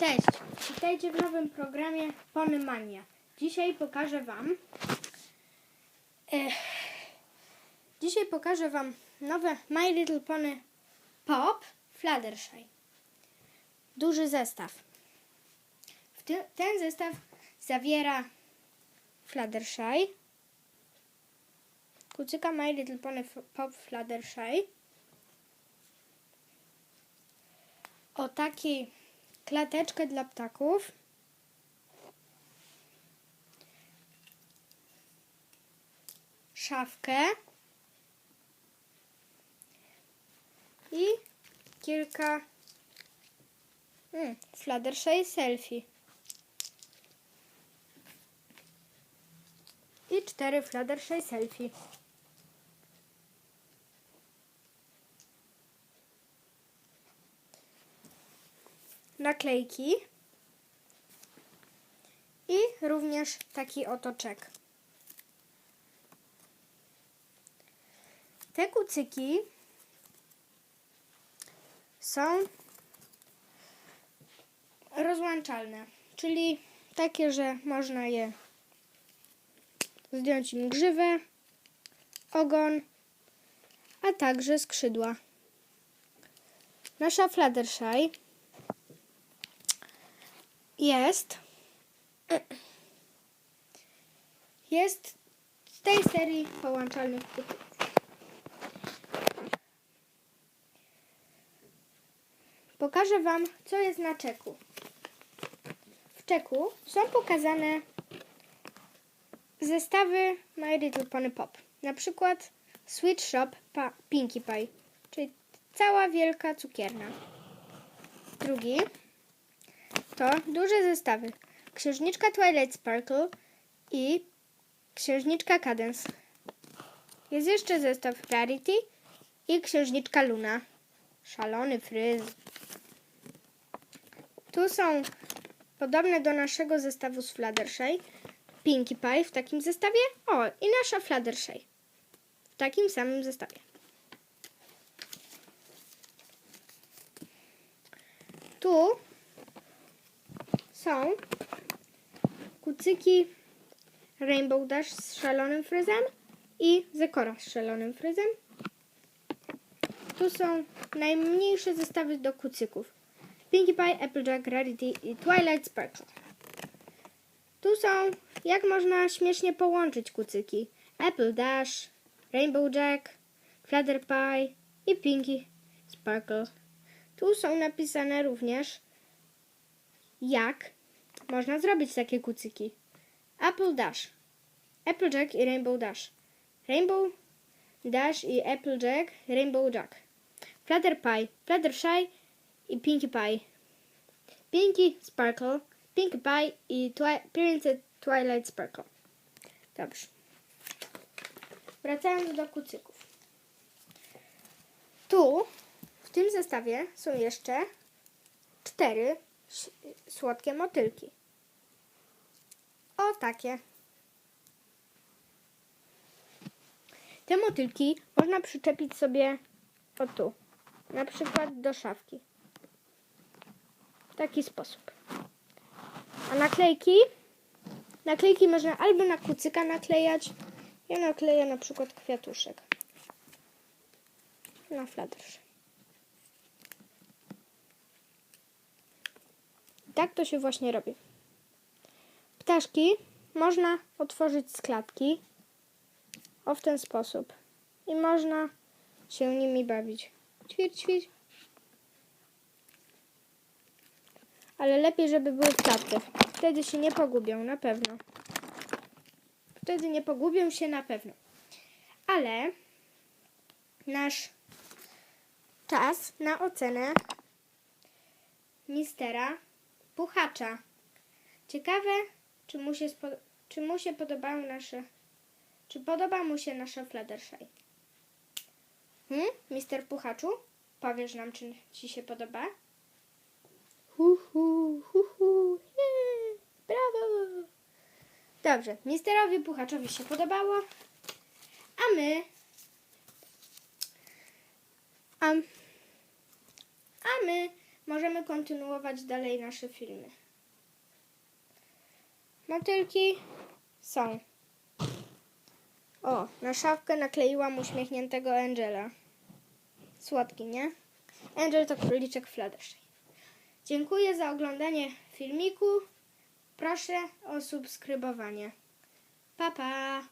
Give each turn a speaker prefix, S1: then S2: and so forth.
S1: Cześć, witajcie w nowym programie Ponymania. Dzisiaj pokażę Wam. E, dzisiaj pokażę Wam nowe My Little Pony Pop Fluttershy. Duży zestaw. Ty, ten zestaw zawiera Fluttershy, kucyka My Little Pony Pop Fluttershy, o takiej klateczkę dla ptaków. Szafkę. I kilka hmm, Fluttershy selfie. I cztery Fluttershy selfie. Naklejki i również taki otoczek. Te kucyki są rozłączalne, czyli takie, że można je zdjąć im grzywę, ogon, a także skrzydła. Nasza Fluttershy jest jest z tej serii połączalnych kutyków. Pokażę Wam, co jest na czeku. W czeku są pokazane zestawy My Little Pony Pop. Na przykład Sweet Shop pa Pinkie Pie, czyli cała wielka cukierna. Drugi to duże zestawy. Księżniczka Twilight Sparkle i księżniczka Cadence. Jest jeszcze zestaw Rarity i księżniczka Luna. Szalony fryz. Tu są podobne do naszego zestawu z Fluttershy. Pinkie Pie w takim zestawie. O, i nasza Fluttershy w takim samym zestawie. Tu są kucyki Rainbow Dash z szalonym fryzem i Zekora z szalonym fryzem. Tu są najmniejsze zestawy do kucyków. Pinkie Pie, Applejack, Rarity i Twilight Sparkle. Tu są, jak można śmiesznie połączyć kucyki. Apple Dash, Rainbow Jack, Flutter Pie i Pinkie Sparkle. Tu są napisane również jak można zrobić takie kucyki. Apple Dash, Applejack i Rainbow Dash. Rainbow Dash i Applejack, Rainbow Jack. Flutter Pie, Fluttershy i Pinkie Pie. Pinkie Sparkle, Pinkie Pie i twi- Princess Twilight Sparkle. Dobrze. Wracając do kucyków. Tu, w tym zestawie są jeszcze cztery słodkie motylki. O takie. Te motylki można przyczepić sobie o tu. Na przykład do szafki. W taki sposób. A naklejki? Naklejki można albo na kucyka naklejać. Ja nakleję na przykład kwiatuszek. Na fladerz. Tak to się właśnie robi. Ptaszki można otworzyć z klatki o w ten sposób. I można się nimi bawić. Ćwicz, ćwicz. Ale lepiej, żeby były w klatce. Wtedy się nie pogubią, na pewno. Wtedy nie pogubią się na pewno. Ale nasz czas na ocenę mistera Puchacza. Ciekawe, czy mu się, czy mu się podobają nasze. Czy podoba mu się nasza Fluttershy? Hmm? Mister Puchaczu? Powiesz nam, czy ci się podoba? Hu, hu, hu, hu. Yeah, brawo! Dobrze, misterowi Puchaczowi się podobało, a my a, a my możemy kontynuować dalej nasze filmy. Motylki są. O, na szafkę nakleiłam uśmiechniętego Angela. Słodki, nie? Angel to króliczek Fluttershy. Dziękuję za oglądanie filmiku. Proszę o subskrybowanie. Pa, pa!